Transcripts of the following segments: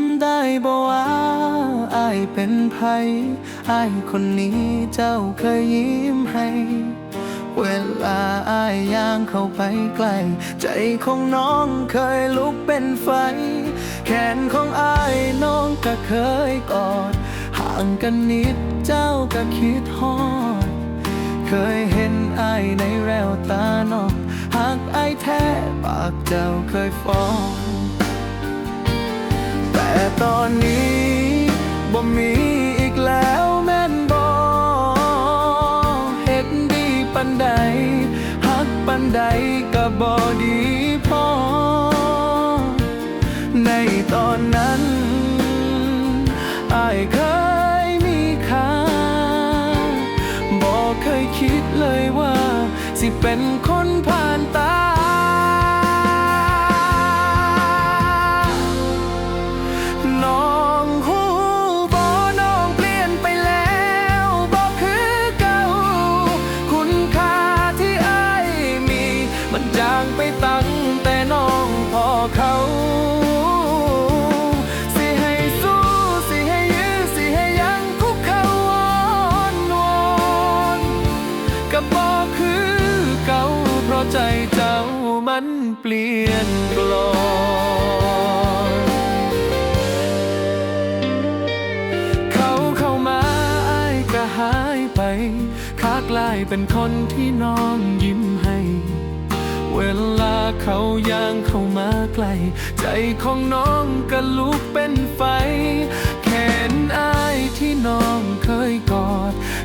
ำได้บ่ว่าอายเป็นไผอายคนนี้เจ้าเคยยิ้มให้ เวลาอายย่างเข้าไปใกล้ ใจของน้องเคยลุกเป็นไฟ แขนของอายน้องก็เคยกอด ห่างกันนิดเจ้าก็คิดฮอด เคยเห็นอายในแววตาน้องหากอายแท้ปากเจ้าเคยฟ้อง ตอนนี้บ่มีอีกแล้วแม่นบ่เฮ็ดดีปันใดฮักปันใดก็บ่ดีพอ ในตอนนั้นอายเคยมีค่าบอกเคยคิดเลยว่า สิเป็นคน คือเก่าเพราะใจเจ้ามันเปลี่ยนกลอนเขาเข้ามาอายก็หายไปคากลายเป็นคนที่น้องยิ้มให้ เวลาเขาย่างเข้ามาใกล้ใจของน้องก็ลุกเป็นไฟแขนอายที่น้อง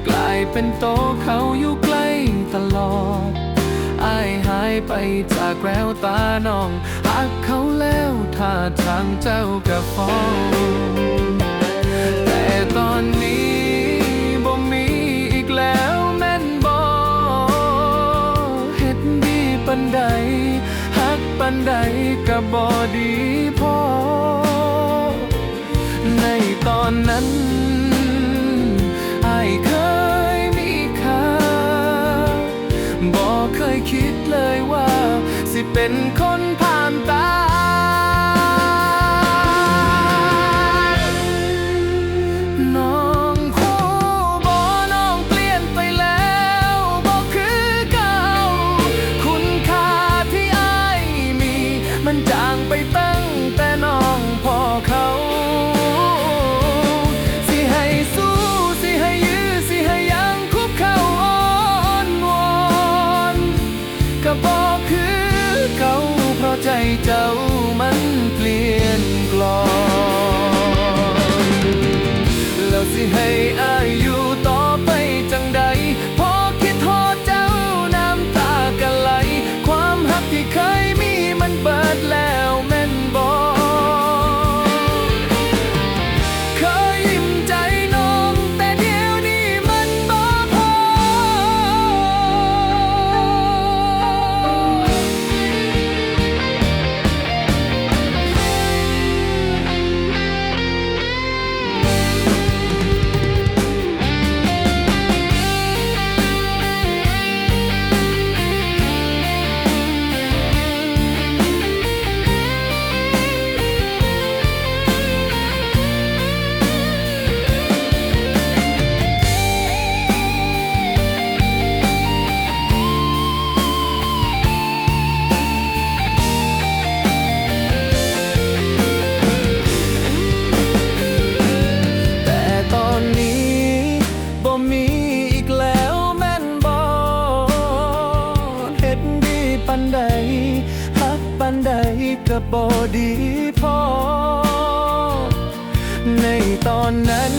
กลายเป็นโตเขาอยู่ใกล้ตลอดอายหายไปจากแววตาน้องหักเขาแล้วท่าทางเจ้าก็ฟ้องแต่ตอนนี้บ่มีอีกแล้วแม่นบ่เฮ็ดดีปันใดฮักปันใดก็บ่ดีพอ ในตอนนั้น เป็นคนผ่านตา หั บ่มีอีกแล้วแม่นบ่เฮ็ดดีปันใดฮักปันใดก็บ่ดีพอ ในตอนนั้น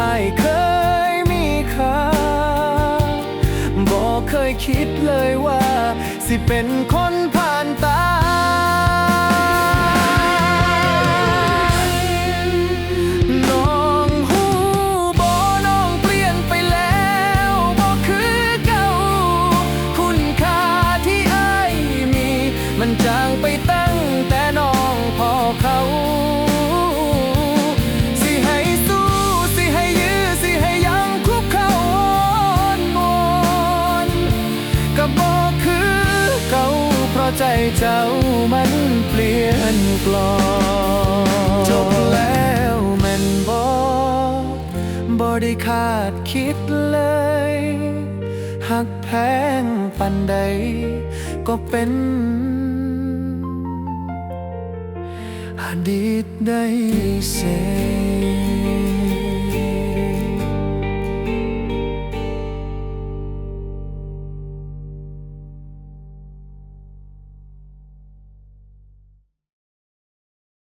อายเคยมีค่าบอกเคยคิดเลยว่า สิเป็นคน นปลอจบแล้วแม่นบอบอได้คาดคิดเลย หักแพงปันใด ก็เป็นอดีตได้เสย